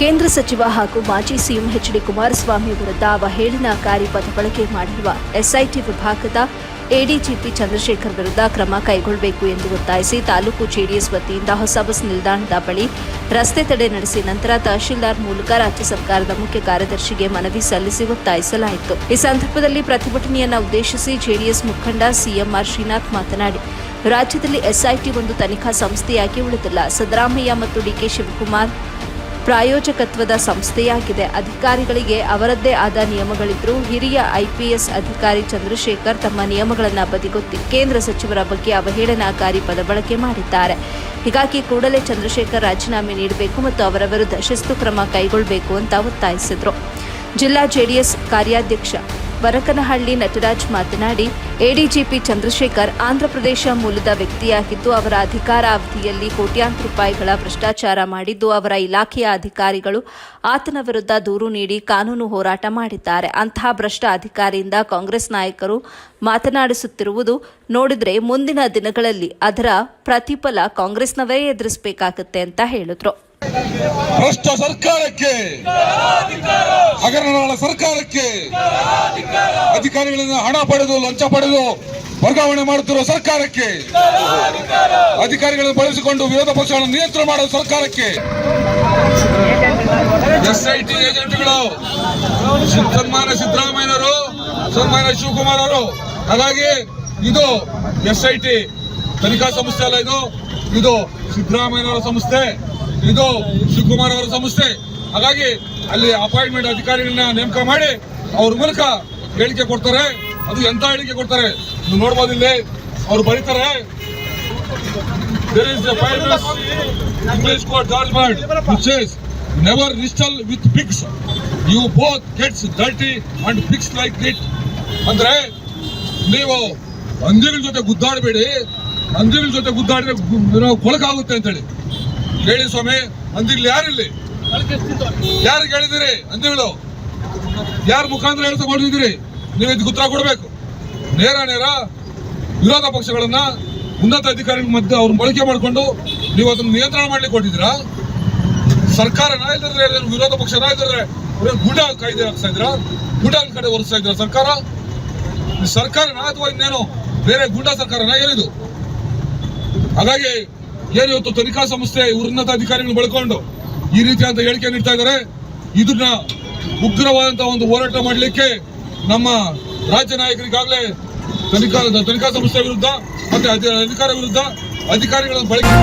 ಕೇಂದ್ರ ಸಚಿವ ಹಾಗೂ ಮಾಜಿ ಸಿಎಂ ಎಚ್ಡಿ ಕುಮಾರಸ್ವಾಮಿ ವಿರುದ್ಧ ಅವಹೇಳನಕಾರಿ ಪದ ಬಳಕೆ ಮಾಡಿರುವ ಎಸ್ಐಟಿ ವಿಭಾಗದ ಎಡಿಜಿಪಿ ಚಂದ್ರಶೇಖರ್ ವಿರುದ್ಧ ಕ್ರಮ ಕೈಗೊಳ್ಳಬೇಕು ಎಂದು ಒತ್ತಾಯಿಸಿ ತಾಲೂಕು ಜೆಡಿಎಸ್ ವತಿಯಿಂದ ಹೊಸ ಬಸ್ ನಿಲ್ದಾಣದ ಬಳಿ ರಸ್ತೆ ತಡೆ ನಡೆಸಿ ನಂತರ ತಹಶೀಲ್ದಾರ್ ಮೂಲಕ ರಾಜ್ಯ ಸರ್ಕಾರದ ಮುಖ್ಯ ಕಾರ್ಯದರ್ಶಿಗೆ ಮನವಿ ಸಲ್ಲಿಸಿ ಒತ್ತಾಯಿಸಲಾಯಿತು. ಈ ಸಂದರ್ಭದಲ್ಲಿ ಪ್ರತಿಭಟನೆಯನ್ನು ಉದ್ದೇಶಿಸಿ ಜೆಡಿಎಸ್ ಮುಖಂಡ ಸಿಎಂಆರ್ ಶ್ರೀನಾಥ್ ಮಾತನಾಡಿ, ರಾಜ್ಯದಲ್ಲಿ ಎಸ್ಐಟಿ ಒಂದು ತನಿಖಾ ಸಂಸ್ಥೆಯಾಗಿ ಉಳಿದಿಲ್ಲ. ಸಿದ್ದರಾಮಯ್ಯ ಮತ್ತು ಡಿಕೆ ಶಿವಕುಮಾರ್ ಪ್ರಾಯೋಜಕತ್ವದ ಸಂಸ್ಥೆಯಾಗಿದೆ. ಅಧಿಕಾರಿಗಳಿಗೆ ಅವರದ್ದೇ ಆದ ನಿಯಮಗಳಿದ್ದರೂ ಹಿರಿಯ ಐಪಿಎಸ್ ಅಧಿಕಾರಿ ಚಂದ್ರಶೇಖರ್ ತಮ್ಮ ನಿಯಮಗಳನ್ನು ಬದಿಗೊತ್ತಿ ಕೇಂದ್ರ ಸಚಿವರ ಬಗ್ಗೆ ಅವಹೇಳನಕಾರಿ ಪದಬಳಕೆ ಮಾಡಿದ್ದಾರೆ. ಹೀಗಾಗಿ ಕೂಡಲೇ ಚಂದ್ರಶೇಖರ್ ರಾಜೀನಾಮೆ ನೀಡಬೇಕು ಮತ್ತು ಅವರ ವಿರುದ್ಧ ಶಿಸ್ತು ಕ್ರಮ ಕೈಗೊಳ್ಳಬೇಕು ಅಂತ ಒತ್ತಾಯಿಸಿದರು. ಜಿಲ್ಲಾ ಜೆಡಿಎಸ್ ಕಾರ್ಯಾಧ್ಯಕ್ಷ ಬರಕನಹಳ್ಳಿ ನಟರಾಜ್ ಮಾತನಾಡಿ, ಎಡಿಜಿಪಿ ಚಂದ್ರಶೇಖರ್ ಆಂಧ್ರಪ್ರದೇಶ ಮೂಲದ ವ್ಯಕ್ತಿಯಾಗಿದ್ದು, ಅವರ ಅಧಿಕಾರಾವಧಿಯಲ್ಲಿ ಕೋಟ್ಯಾಂತರ ರೂಪಾಯಿಗಳ ಭ್ರಷ್ಟಾಚಾರ ಮಾಡಿದ್ದು, ಅವರ ಇಲಾಖೆಯ ಅಧಿಕಾರಿಗಳು ಆತನ ವಿರುದ್ಧ ದೂರು ನೀಡಿ ಕಾನೂನು ಹೋರಾಟ ಮಾಡಿದ್ದಾರೆ. ಅಂತಹ ಭ್ರಷ್ಟ ಅಧಿಕಾರಿಯಿಂದ ಕಾಂಗ್ರೆಸ್ ನಾಯಕರು ಮಾತನಾಡಿಸುತ್ತಿರುವುದು ನೋಡಿದರೆ ಮುಂದಿನ ದಿನಗಳಲ್ಲಿ ಅದರ ಪ್ರತಿಫಲ ಕಾಂಗ್ರೆಸ್ನವರೇ ಎದುರಿಸಬೇಕಾಗುತ್ತೆ ಅಂತ ಹೇಳಿದ್ರು. ಭ್ರಷ್ಟ ಸರ್ಕಾರಕ್ಕೆ ಹಗರಣಗಳ ಸರ್ಕಾರಕ್ಕೆ ಅಧಿಕಾರಿಗಳಿಂದ ಹಣ ಪಡೆದು, ಲಂಚ ಪಡೆದು ವರ್ಗಾವಣೆ ಮಾಡುತ್ತಿರುವ ಸರ್ಕಾರಕ್ಕೆ, ಅಧಿಕಾರಿಗಳನ್ನು ಬಳಸಿಕೊಂಡು ವಿರೋಧ ಪಕ್ಷಗಳನ್ನು ನಿಯಂತ್ರಣ ಮಾಡುವ ಸರ್ಕಾರಕ್ಕೆ ಎಸ್ಐಟಿ ಏಜೆಂಟ್ಗಳು ಸನ್ಮಾನ್ಯ ಸಿದ್ದರಾಮಯ್ಯನವರು, ಸನ್ಮಾನ್ಯ ಶಿವಕುಮಾರ್ ಅವರು, ಹಾಗಾಗಿ ಇದು ಎಸ್ಐಟಿ ತನಿಖಾ ಸಂಸ್ಥೆ ಅಲ್ಲ ಇದು ಇದು ಸಿದ್ದರಾಮಯ್ಯನವರ ಸಂಸ್ಥೆ. ಇದು ಶಿವಕುಮಾರ್ ಅವರ ಸಂಸ್ಥೆ. ಹಾಗಾಗಿ ಅಲ್ಲಿ ಅಪಾಯಿಂಟ್ಮೆಂಟ್ ಅಧಿಕಾರಿಗಳನ್ನ ನೇಮಕ ಮಾಡಿ ಅವ್ರ ಮೂಲಕ ಹೇಳಿಕೆ ಕೊಡ್ತಾರೆ. ಅದು ಎಂತ ಹೇಳಿಕೆ ಕೊಡ್ತಾರೆ ನೀವು ನೋಡ್ಬೋದು ಇಲ್ಲಿ. ಅವ್ರು ಬರೀತಾರೆ. There is with fix you both judgment which says, fix like it. ಅಂದ್ರೆ ನೀವು ಹಂದಿಗಳ ಜೊತೆ ಗುದ್ದಾಡಬೇಡಿ. ಹಂದಿಗಳ ಜೊತೆ ಗುದ್ದಾಡಿದ್ರೆ ಕೊಳಕಾಗುತ್ತೆ ಅಂತೇಳಿ. ಹೇಳಿ ಸ್ವಾಮಿ, ಅಂದಿರ್ಲಿ ಯಾರಿಲ್ಲಿ ಯಾರು ಹೇಳಿದಿರಿ? ಹಂದಿಗಳು ಯಾರ ಮುಖಾಂತರ ಹೇಳ್ತಾ ಮಾಡಿದಿರಿ ನೀವು ಇದಕ್ಕೆ ಉತ್ತರ ಕೊಡಬೇಕು. ನೇರ ನೇರ ವಿರೋಧ ಪಕ್ಷಗಳನ್ನ ಉನ್ನತ ಅಧಿಕಾರಿಗಳ ಮಧ್ಯೆ ಅವ್ರನ್ನ ಬಳಕೆ ಮಾಡಿಕೊಂಡು ನೀವು ಅದನ್ನು ನಿಯಂತ್ರಣ ಮಾಡ್ಲಿಕ್ಕೆ ಕೊಟ್ಟಿದ್ದೀರಾ? ಸರ್ಕಾರ ಏನಾದ್ರು ವಿರೋಧ ಪಕ್ಷ ಇಲ್ಲದ್ರೆ ಗುಡ ಕಾಯ್ದೆ ಹಾಕ್ತಾ ಇದ್ರ ಗುಡ ಕಡೆ ಒರೆಸ್ತಾ ಇದ್ರ ಸರ್ಕಾರ? ಸರ್ಕಾರ ಅಥವಾ ಇನ್ನೇನು ಬೇರೆ ಗುಂಡಾ ಸರ್ಕಾರನ ಏನಿದು? ಹಾಗಾಗಿ ಏನು ಇವತ್ತು ತನಿಖಾ ಸಂಸ್ಥೆ ಉನ್ನತ ಅಧಿಕಾರಿಗಳು ಬಳಕೊಂಡು ಈ ರೀತಿಯಾದ ಹೇಳಿಕೆ ನೀಡ್ತಾ ಇದ್ದಾರೆ? ಇದನ್ನ ಉಗ್ರವಾದಂತಹ ಒಂದು ಹೋರಾಟ ಮಾಡಲಿಕ್ಕೆ ನಮ್ಮ ರಾಜ್ಯ ನಾಯಕರಿಗಾಗಲೇ ತನಿಖಾ ತನಿಖಾ ಸಂಸ್ಥೆ ವಿರುದ್ಧ ಮತ್ತೆ ಅಧಿ- ಅಧಿಕಾರ ವಿರುದ್ಧ ಅಧಿಕಾರಿಗಳನ್ನು ಬಳಕೆ